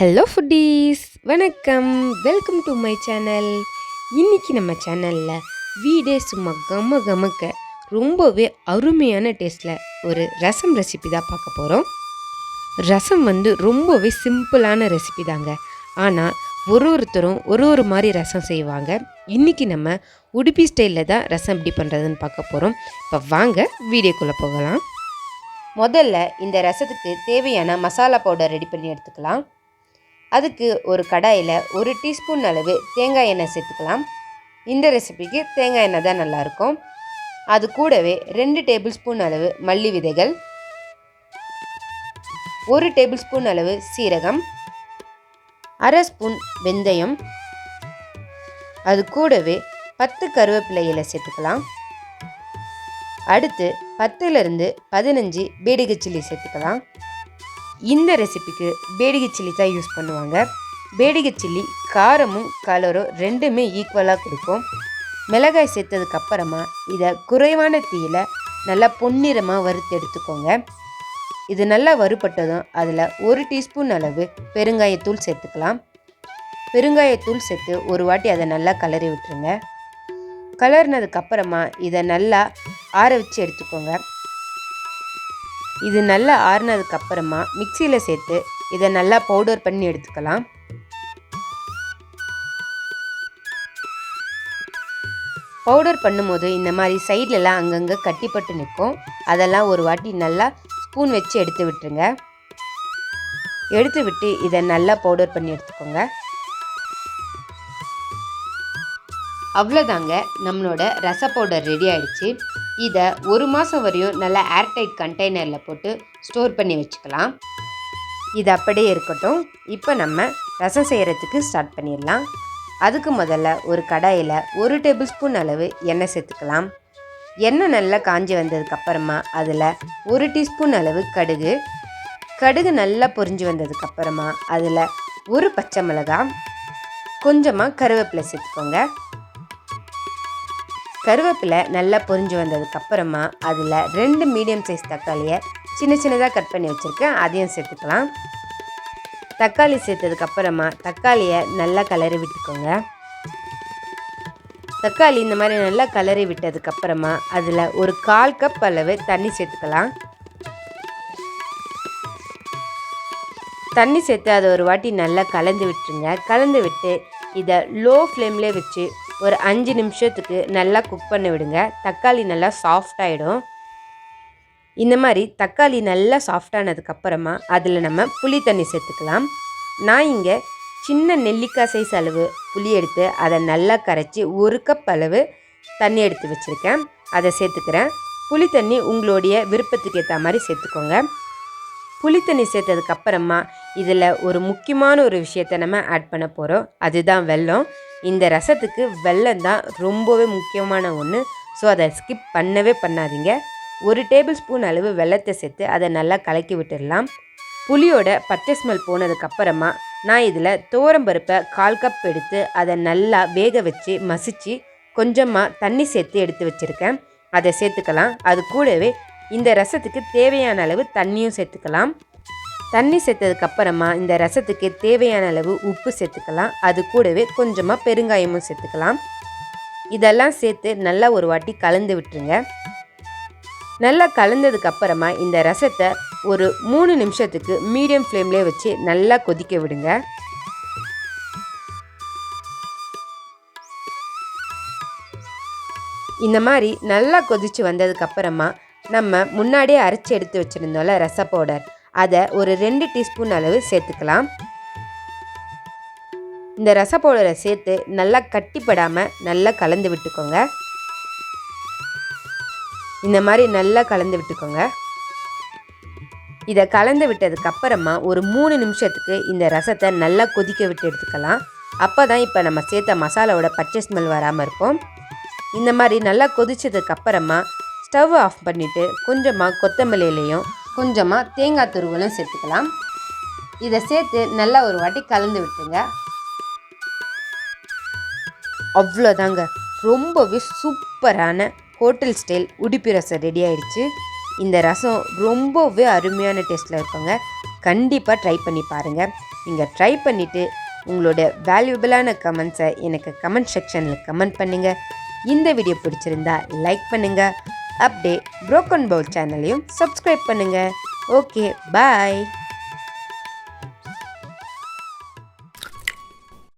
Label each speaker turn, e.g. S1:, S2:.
S1: Hello foodies வணக்கம். Welcome to my channel இன்றைக்கி நம்ம சேனலில் வீடே சும்மா கம கமக்க ரொம்பவே அருமையான டேஸ்ட்டில் ஒரு ரசம் ரெசிபி தான் பார்க்க போகிறோம் ரசம் வந்து ரொம்பவே சிம்பிளான ரெசிபி தாங்க. ஆனால் ஒரு ஒருத்தரும் ஒரு ஒரு மாதிரி ரசம் செய்வாங்க. இன்றைக்கி நம்ம உடுப்பி ஸ்டைலில் தான் ரசம் எப்படி பண்ணுறதுன்னு பார்க்க போகிறோம் இப்போ வாங்க வீடியோக்குள்ளே போகலாம். முதல்ல இந்த ரசத்துக்கு தேவையான மசாலா பவுடர் ரெடி பண்ணி எடுத்துக்கலாம். அதுக்கு ஒரு கடாயில் ஒரு டீஸ்பூன் அளவு தேங்காய் எண்ணெய் சேர்த்துக்கலாம். இந்த ரெசிபிக்கு தேங்காய் எண்ணெய் தான் நல்லாயிருக்கும் அது கூடவே ரெண்டு டேபிள் ஸ்பூன் அளவு மல்லி விதைகள் ஒரு டேபிள் ஸ்பூன் அளவு சீரகம் அரை ஸ்பூன் வெந்தயம் அது கூடவே பத்து கருவேப்பிலை இலை சேர்த்துக்கலாம். அடுத்து பத்துலேருந்து பதினஞ்சு பீடிகை சில்லி சேர்த்துக்கலாம். இந்த ரெசிபிக்கு பேடிகை சில்லி தான் யூஸ் பண்ணுவாங்க. பேடிகை சில்லி காரமும் கலரும் ரெண்டுமே ஈக்குவலாக கொடுக்கும். மிளகாய் சேர்த்ததுக்கு அப்புறமா இதை குறைவான தீயில் நல்லா பொன்னிறமாக வறுத்து எடுத்துக்கோங்க. இது நல்லா வறுபட்டதும் அதில் ஒரு டீஸ்பூன் அளவு பெருங்காயத்தூள் சேர்த்துக்கலாம். பெருங்காயத்தூள் சேர்த்து ஒரு வாட்டி அதை நல்லா கலரி விட்டுருங்க. கலர்னதுக்கு அப்புறமா இதை நல்லா ஆற வச்சு எடுத்துக்கோங்க. இது நல்லா ஆறுனதுக்கு அப்புறமா மிக்சியில் சேர்த்து இதை நல்லா பவுடர் பண்ணி எடுத்துக்கலாம். பவுடர் பண்ணும்போது இந்த மாதிரி சைட்லலாம் அங்கங்கே கட்டிப்பட்டு நிற்கும். அதெல்லாம் ஒரு வாட்டி நல்லா ஸ்பூன் வச்சு எடுத்து விட்டுருங்க. எடுத்து விட்டு இதை நல்லா பவுடர் பண்ணி எடுத்துக்கோங்க. அவ்வளோதாங்க நம்மளோட ரச பவுடர் ரெடி ஆயிடுச்சு. இதை ஒரு மாதம் வரையும் நல்லா ஏர்டைட் கண்டெய்னரில் போட்டு ஸ்டோர் பண்ணி வச்சுக்கலாம். இது அப்படியே இருக்கட்டும். இப்போ நம்ம ரசம் செய்கிறதுக்கு ஸ்டார்ட் பண்ணிடலாம். அதுக்கு முதல்ல ஒரு கடாயில் ஒரு டேபிள் ஸ்பூன் அளவு எண்ணெய் சேர்த்துக்கலாம். எண்ணெய் நல்லா காஞ்சி வந்ததுக்கப்புறமா அதில் ஒரு டீஸ்பூன் அளவு கடுகு. கடுகு நல்லா பொரிஞ்சு வந்ததுக்கப்புறமா அதில் ஒரு பச்சை மிளகாய். கொஞ்சமாக கருவேப்பிலை சேர்த்துக்கோங்க. கருவேப்பிலை நல்லா பொரிஞ்சு வந்ததுக்கப்புறமா அதில் ரெண்டு மீடியம் சைஸ் தக்காளியை சின்ன சின்னதாக கட் பண்ணி வச்சுருக்கேன். அதையும் சேர்த்துக்கலாம். தக்காளி சேர்த்ததுக்கப்புறமா தக்காளியை நல்லா கலரி விட்டுக்கோங்க. தக்காளி இந்த மாதிரி நல்லா கலரி விட்டதுக்கப்புறமா அதில் ஒரு கால் கப் அளவு தண்ணி சேர்த்துக்கலாம். தண்ணி சேர்த்து அதை ஒரு வாட்டி நல்லா கலந்து விட்டுருங்க. கலந்து விட்டு இதை லோ ஃப்ளேம்லேயே வச்சு ஒரு அஞ்சு நிமிஷத்துக்கு நல்லா குக் பண்ண விடுங்க. தக்காளி நல்லா சாஃப்டாகிடும் இந்த மாதிரி தக்காளி நல்லா சாஃப்டானதுக்கப்புறமா அதில் நம்ம புளி தண்ணி சேர்த்துக்கலாம். நான் இங்கே சின்ன நெல்லிக்காய் சைஸ் அளவு புளி எடுத்து அதை நல்லா கரைச்சி ஒரு கப் அளவு தண்ணி எடுத்து வச்சுருக்கேன். அதை சேர்த்துக்கிறேன். புளி தண்ணி உங்களுடைய விருப்பத்துக்கு ஏற்ற மாதிரி சேர்த்துக்கோங்க. புளி தண்ணி சேர்த்ததுக்கப்புறமா இதில் ஒரு முக்கியமான ஒரு விஷயத்தை நம்ம ஆட் பண்ண போகிறோம் அதுதான் வெல்லம். இந்த ரசத்துக்கு வெல்லம் தான் ரொம்பவே முக்கியமான ஒன்று ஸோ அதை ஸ்கிப் பண்ணவே பண்ணாதீங்க. ஒரு டேபிள் ஸ்பூன் அளவு வெள்ளத்தை சேர்த்து அதை நல்லா கலக்கி விட்டுடலாம். புளியோட பச்சை ஸ்மெல் போனதுக்கப்புறமா நான் இதில் தோரம்பருப்பை கால் கப் எடுத்து அதை நல்லா வேக வச்சு மசித்து கொஞ்சமாக தண்ணி சேர்த்து எடுத்து வச்சுருக்கேன். அதை சேர்த்துக்கலாம். அது கூடவே இந்த ரசத்துக்கு தேவையான அளவு தண்ணியும் சேர்த்துக்கலாம். தண்ணி சேர்த்ததுக்கு அப்புறமா இந்த ரசத்துக்கு தேவையான அளவு உப்பு சேர்த்துக்கலாம். அது கூடவே கொஞ்சமாக பெருங்காயமும் சேர்த்துக்கலாம். இதெல்லாம் சேர்த்து நல்லா ஒரு வாட்டி கலந்து விட்டுருங்க. நல்லா கலந்ததுக்கு அப்புறமா இந்த ரசத்தை ஒரு மூணு நிமிஷத்துக்கு மீடியம் ஃப்ளேம்லேயே வச்சு நல்லா கொதிக்க விடுங்க. இந்த மாதிரி நல்லா கொதிச்சு வந்ததுக்கு அப்புறமா நம்ம முன்னாடியே அரைச்சி எடுத்து வச்சுருந்தோம்ல ரச பவுடர் அதை ஒரு ரெண்டு டீஸ்பூன் அளவு சேர்த்துக்கலாம். இந்த ரசப்பவுடரை சேர்த்து நல்லா கட்டிப்படாமல் நல்லா கலந்து விட்டுக்கோங்க. இந்த மாதிரி நல்லா கலந்து விட்டுக்கோங்க. இதை கலந்து விட்டதுக்கு அப்புறமா ஒரு மூணு நிமிஷத்துக்கு இந்த ரசத்தை நல்லா கொதிக்க விட்டு எடுத்துக்கலாம். அப்போ தான் இப்போ நம்ம சேர்த்த மசாலாவோட பச்சை ஸ்மெல் வராமல் இருக்கும். இந்த மாதிரி நல்லா கொதிச்சதுக்கு அப்புறமா ஸ்டவ் ஆஃப் பண்ணிவிட்டு கொஞ்சமாக கொத்தமல்லியிலையும் கொஞ்சமாக தேங்காய் துருவலும் சேர்த்துக்கலாம். இதை சேர்த்து நல்லா ஒரு வாட்டி கலந்து விட்டுங்க அவ்வளோதாங்க. ரொம்பவே சூப்பரான hotel style Udupi rasam ready ஆயிடுச்சு. இந்த ரசம் ரொம்பவே அருமையான டேஸ்ட்டில் இருக்குங்க. கண்டிப்பாக ட்ரை பண்ணி பாருங்கள் நீங்கள் ட்ரை பண்ணிவிட்டு உங்களோட வேல்யூபிளான கமெண்ட்ஸை எனக்கு கமெண்ட் செக்ஷனில் கமெண்ட் பண்ணுங்கள் இந்த வீடியோ பிடிச்சிருந்தா லைக் பண்ணுங்கள் அப்படியே ப்ரோக்கன் பவுல் சேனலையும் சப்ஸ்கிரைப் பண்ணுங்கள் ஓகே பாய்